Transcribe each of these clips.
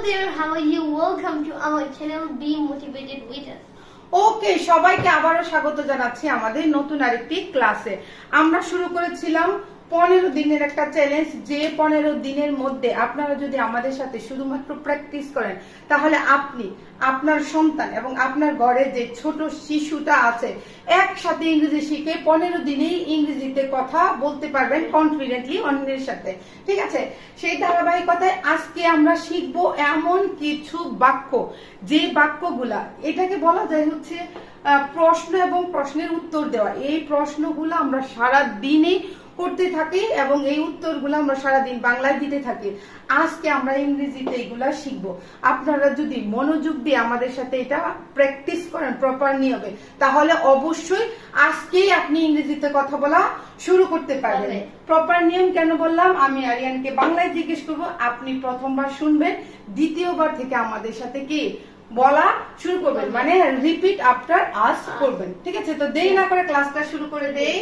there, how are you? Welcome to our channel Be Motivated with us. ওকে সবাইকে আবারও স্বাগত জানাচ্ছি আমাদের নতুন আরেকটি ক্লাসে আমরা শুরু করেছিলাম পনেরো দিনের একটা চ্যালেঞ্জ যে পনেরো দিনের মধ্যে আপনারা যদি আমাদের সাথে শুধুমাত্র প্র্যাকটিস করেন, তাহলে আপনি, আপনার সন্তান এবং আপনার ঘরে যে ছোট শিশুটা আছে, একসাথে ইংরেজি শিখে পনেরো দিনেই ইংরেজিতে কথা বলতে পারবেন কনফিডেন্টলি অন্যের সাথে। ঠিক আছে? সেই ধারাবাহিকতায় আজকে আমরা শিখব এমন কিছু বাক্য, যে বাক্যগুলা, এটাকে বলা যায় হচ্ছে প্রশ্ন এবং প্রশ্নের উত্তর দেওয়া। এই প্রশ্নগুলো আমরা সারা দিনই করতে থাকি এবং এই উত্তরগুলো আমরা সারাদিন বাংলায় দিতে থাকি। আজকে আমরা ইংরেজিতে এগুলা শিখব। আপনারা যদি মনোযোগ দিয়ে আমাদের সাথে এটা প্র্যাকটিস করেন প্রপার নিয়মে তাহলে অবশ্যই আজকেই আপনি ইংরেজিতে কথা বলা শুরু করতে পারবেন। পারবে। প্রপার নিয়ম কেন বললাম? আমি আরিয়ানকে বাংলায় জিজ্ঞেস করব আপনি প্রথমবার শুনবেন দ্বিতীয়বার থেকে আমাদের সাথে কি বলা শুরু করবেন? মানে রিপিট আফটার আস করবেন। ঠিক আছে? তো দেরি না করে ক্লাসটা শুরু করে দেই।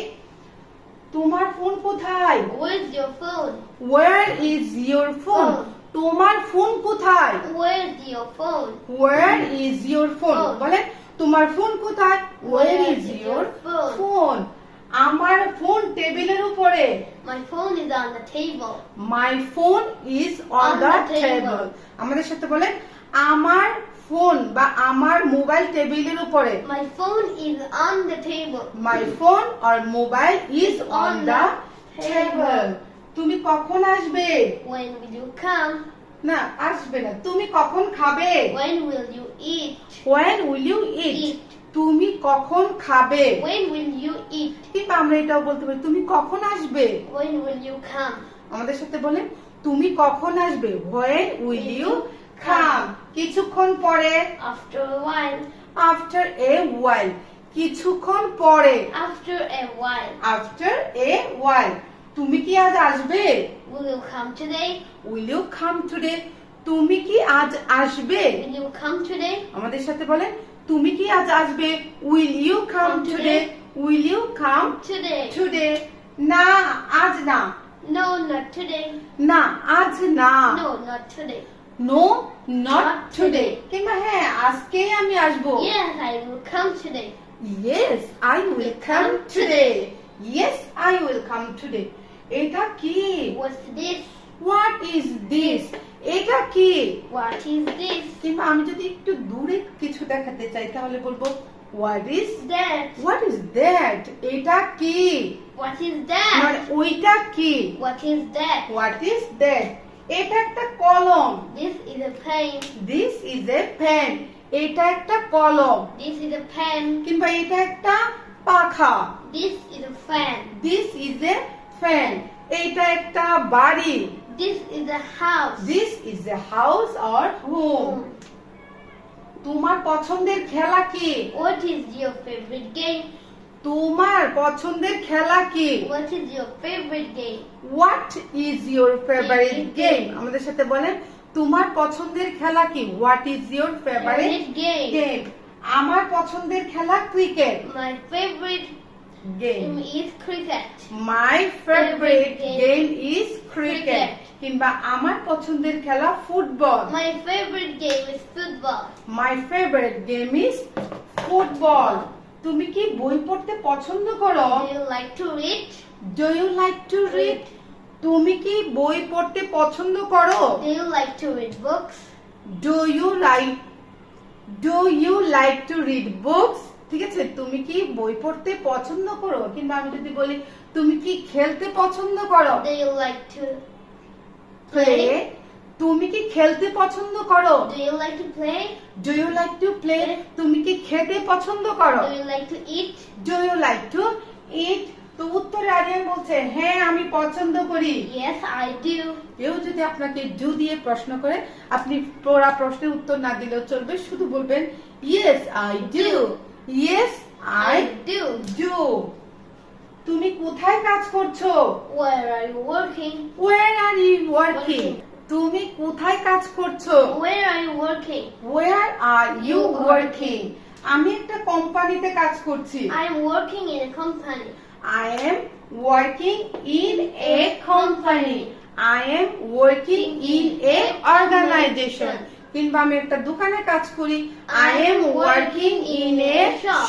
তোমার ফোন কোথায় Where's your phone? Where is your phone Phone. তোমার ফোন কোথায় Where's your phone? Where is your phone Phone. বলে তোমার ফোন কোথায় where Where is is your your phone? Phone আমার ফোন টেবিলের উপরে My phone is on the table. My phone is on On the the table. Table আমাদের সাথে বলেন আমার ফোন বা আমার মোবাইল টেবিলের উপরে। My phone is on the table my phone or mobile is on the table তুমি কখন আসবে? ওয়েন উইল ইউ কাম না আসবে না। তুমি কখন খাবে? When will you eat when will you eat তুমি কখন খাবে? ওয়েন উইল ইউ ইট কি আমরা এটাও বলতে পারি। তুমি কখন আসবে? ওয়েন উইল ইউ কাম আমাদের সাথে বলেন তুমি কখন আসবে? ওয়েন উইল ইউ কাম কিছুক্ষণ পরে? আফটার ওয়াইল আফটার এ ওয়াইল কিছুক্ষণ পরে? After a while after a ওয়াইল তুমি কি আজ আসবে? Will you come today will you come today তুমি কি আজ আসবে? উইল ইউ কাম টুডে আমাদের সাথে বলে তুমি কি আজ আসবে? Will you come today will you come today today না আজ না। নো নট টুডে না আজ না। No not today no not Not today today. কিংবা হ্যাঁ আজকেই আমি আসব Yes, I will come today. Yes I will come today yes I will come today এটা কি What's this? What is this এটা কি What is this? কিংবা আমি যদি একটু দূরে কিছু দেখাতে চাই তাহলে বলব what is That. What is that এটা কি What is মানে that? ওইটা কি What is that? What is that এটা একটা কলম This is a pen. This is a pen এটা একটা কলম This is a pen. কিংবা এটা একটা পাখা This is a fan. This is a fan এটা একটা বাড়ি This is a house. This is a house or home তোমার পছন্দের খেলা কি What is your favorite game? তোমার পছন্দের খেলা কি? What is your favorite game? What is your favourite game আমাদের সাথে বলেন তোমার পছন্দের খেলা কি? What is your favourite game আমার পছন্দের খেলা cricket My favorite game game is cricket. My favourite game is cricket কিংবা আমার পছন্দের খেলা football. My favourite game is football. My favourite game is football তুমি কি বই পড়তে পছন্দ করো Do you like to read? Do you like to read তুমি কি বই পড়তে পছন্দ করো Do you like to read books? Do you like do you like to read books ঠিক আছে তুমি কি বই পড়তে পছন্দ করো কিংবা আমি যদি বলি তুমি কি খেলতে পছন্দ করো Do you like to play play? তুমি কি খেলতে পছন্দ করো Do you like to play? Do you like to play তুমি কি খেতে পছন্দ করো Do you like to eat? Do you like to eat তো উত্তরে আরিয়ান বলছে হ্যাঁ আমি পছন্দ করি Yes, I do. কেউ যদি আপনাকে ডু দিয়ে প্রশ্ন করে আপনি পুরা প্রশ্নের উত্তর না দিলেও চলবে শুধু বলবেন yes I do yes I I do. Do তুমি কোথায় কাজ করছ Where are you working? Where are you working Working. তুমি কোথায় কাজ করছ? Where are you working? Where are You working আমি একটা কোম্পানিতে কাজ করছি। I'm working in a company. I am working in a company I am working in a organisation কিংবা আমি একটা দোকানে কাজ করি। I am working in a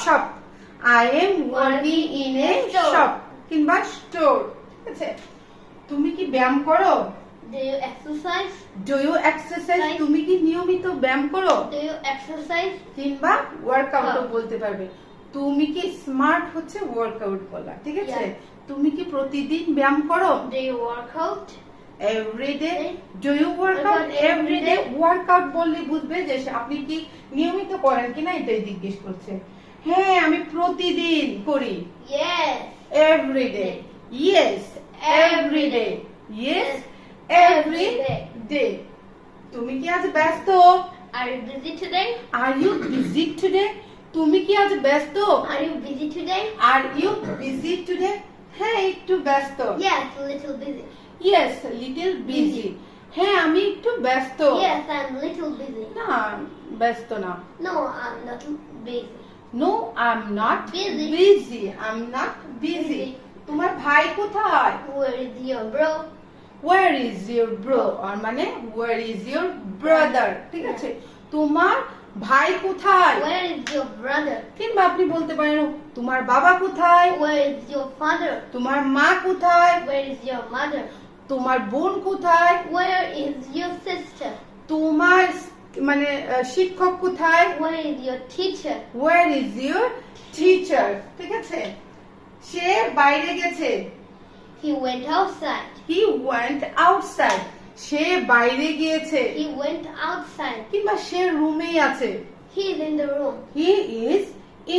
shop I am working in a shop কিংবা স্টোর ঠিক আছে? তুমি কি ব্যায়াম করো? Do you exercise? Do you exercise তুমি কি নিয়মিত ব্যায়াম করো Do you exercise? কিংবা ওয়ার্কআউটও। বলতে পারবে তুমি কি স্মার্ট হচ্ছে ওয়ার্কআউট বলা ঠিক আছে. তুমি কি প্রতিদিন ব্যায়াম করো Do you work out? Every day. Do you work out every day? Workout বললে বুঝবে যে আপনি কি নিয়মিত করেন কিনা এটাই জিজ্ঞেস করছে হ্যাঁ আমি প্রতিদিন করি Yes. Every day yes every day yes every day তুমি কি আজ ব্যস্ত Are you busy today? Are you busy today তুমি কি আজ ব্যস্ত Are you busy today? Are you busy today হ্যাঁ একটু ব্যস্ত Yes, a little busy. Yes little busy হ্যাঁ আমি একটু ব্যস্ত Yes, I'm little busy. না ব্যস্ত না No, I'm not busy. No I am not Busy. Busy I am not busy Busy. তোমার ভাই কোথায় Where is your bro? Where is your bro মানে ওয়ার ইজ ইউর ব্রাদার ঠিক আছে? তোমার ভাই কোথায়? Where is your brother? কিংবা আপনি বলতে পারেন তোমার বাবা কোথায়? Where is your father? তোমার মা কোথায়? Where is your mother? তোমার বোন কোথায়? Where is your sister? তোমার মানে শিক্ষক কোথায়? Where is your teacher? Where is your teacher ঠিক আছে? সে বাইরে গেছে। He went outside. He went outside সে বাইরে গিয়েছে। He went outside. কিংবা সে রুমেই আছে। He is in the room. He is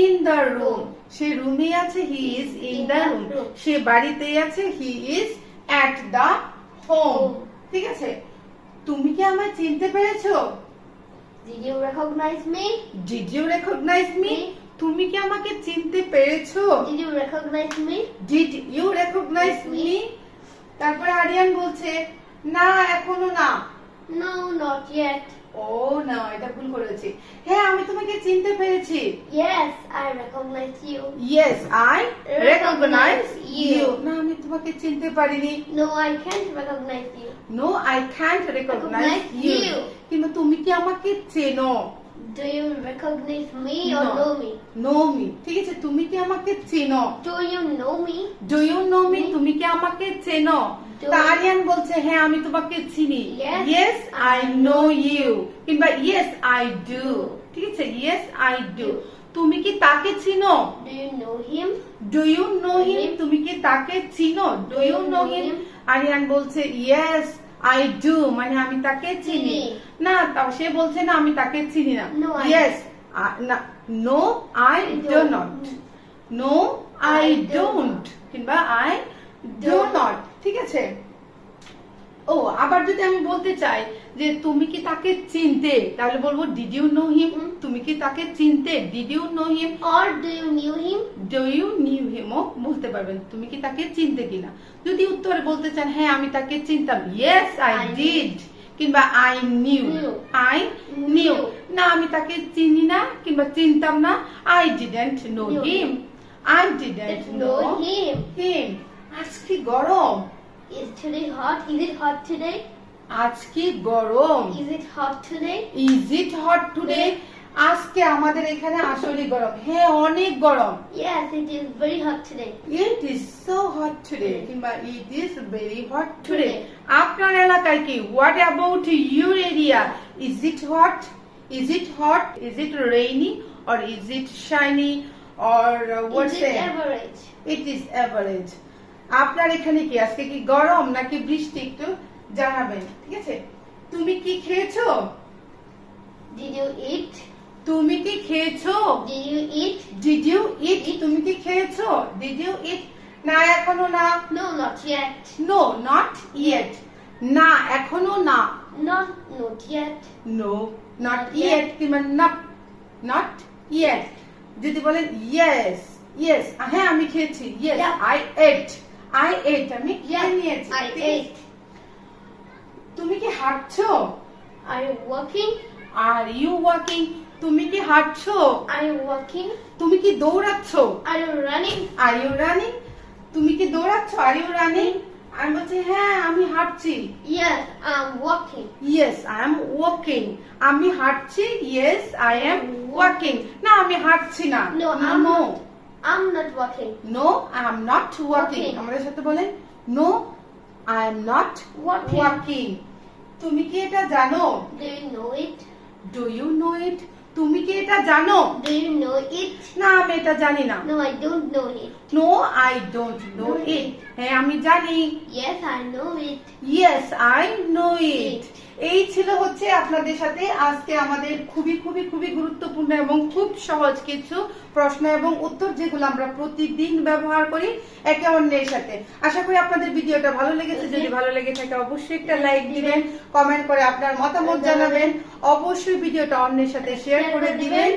in the room সে রুমে আছে he is in the room সে বাড়িতেই আছে he is at the home ঠিক আছে? তুমি কি আমায় চিনতে পেরেছ? Did you recognize me? Did you recognize me তুমি কি আমাকে চিনতে পেরেছ? Did you recognize me? Did you recognize me তারপরে আরিয়ান বলছে না এখনও না। No, not yet. ও না এটা ভুল করেছি। হ্যাঁ আমি তোমাকে চিনতে পেরেছি। Yes, I recognize you. Yes I recognize you না আমি তোমাকে চিনতে পারিনি। No, I can't recognize you. No I can't recognize you কিন্তু তুমি কি আমাকে চেনো? Do you recognize me or No. know me? Know me ঠিক আছে তুমি কি আমাকে চেনো? Do you know me? You know me Me. তুমি কি আমাকে চেনো? Do- তা আরিয়ান বলছে হ্যাঁ আমি তোমাকে চিনি। Yes, yes I I know know you কিংবা ইয়েস আই ডু ঠিক আছে ইয়েস আই ডু তুমি কি তাকে চিনো? Do you know him? Do you know him Him. তুমি কি তাকে চিনো? Do you know him Aryan বলছে ইয়েস আই ডু মানে আমি তাকে চিনি। না তাও সে বলছে না আমি তাকে চিনি না। ইয়েস না I do not know I I do don't কিংবা আই ডো নট ঠিক আছে? ও আবার যদি আমি বলতে চাই যে তুমি কি তাকে চিনতে? তাহলে বলব ডিড ইউ নো হিম। তুমি কি তাকে চিনতে? Did you know him Or do you knew him? Do you knew হিমও বলতে পারবেন তুমি কি তাকে চিনতে কিনা? যদি উত্তরে বলতে চান হ্যাঁ আমি তাকে চিনতাম। ইয়েস আই ডিড কিংবা আই নিউ. আই নিউ না আমি তাকে চিনি না কিংবা চিনতাম না। I didn't know him I didn't know him him আজ কি গরম? Is today hot? Is it hot today? আজ কি গরম Is it hot today? Is it hot today আজকে আমাদের এখানে আসলে গরম হ্যাঁ অনেক গরম Yes, it is very hot today. It is so hot today কিংবা it is very hot today Today. আপনার এলাকায় কি what about your area is it hot is it hot is it rainy or is it shiny or uh, what's is it it average? it is average আপনার এখানে কি আজকে কি গরম নাকি বৃষ্টি একটু জানাবেন ঠিক আছে তুমি কি খেয়েছো Did you eat? তুমি কি খেয়েছো Did you eat? Did you eat তুমি কি খেয়েছো ডিড ইউ ইট না এখনও না No, not yet. No not yet না এখনও না Not not yet. No not Not yet yet. কিংবা নট নট ইয়েট যদি বলেন ইয়েস ইয়েস হ্যাঁ আমি খেয়েছি Yeah. I ate I ate আমি নিয়েছি? I ঠিক ate. তুমি কি হাঁটছো? You walking? Are you walking তুমি কি হাঁটছো? Are you walking? তুমি কি দৌড়াচ্ছো? Are you running? Are you running তুমি কি দৌড়াচ্ছো? আর ইউ রানিং আমি বলছি হ্যাঁ আমি হাঁটছি। Yes, I'm walking. Yes I am walking আমি হাঁটছি ইয়েস আই এম ওয়াকিং না আমি হাঁটছি না। No not. I'm not working. No, I am not working. আমাদের সাথে বলেন no I am not Walking. Walking তুমি কি এটা জানো Do you know it? Do you know it তুমি কি এটা জানো Do you know it? না আমি এটা জানি না No, I don't know it. No I don't know it. হ্যাঁ আমি জানি Yes, I know it. Yes I know it এই ছিল হচ্ছে আপনাদের সাথে আজকে আমাদের খুবই খুবই খুবই গুরুত্বপূর্ণ এবং খুব সহজ কিছু প্রশ্ন এবং উত্তর যেগুলো আমরা প্রতিদিন ব্যবহার করি একে অন্যের সাথে। আশা করি আপনাদের ভিডিওটা ভালো লেগেছে। যদি ভালো লেগে থাকে অবশ্যই একটা লাইক দিবেন, কমেন্ট করে আপনার মতামত জানাবেন। অবশ্যই ভিডিওটা অন্যের সাথে শেয়ার করে দিবেন।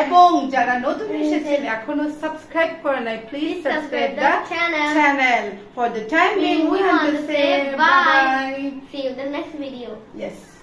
এবং যারা নতুন এসেছেন এখনও সাবস্ক্রাইব করে নাই please subscribe the channel. channel. For the time being, we want to say bye bye. See you in the next video. Yes.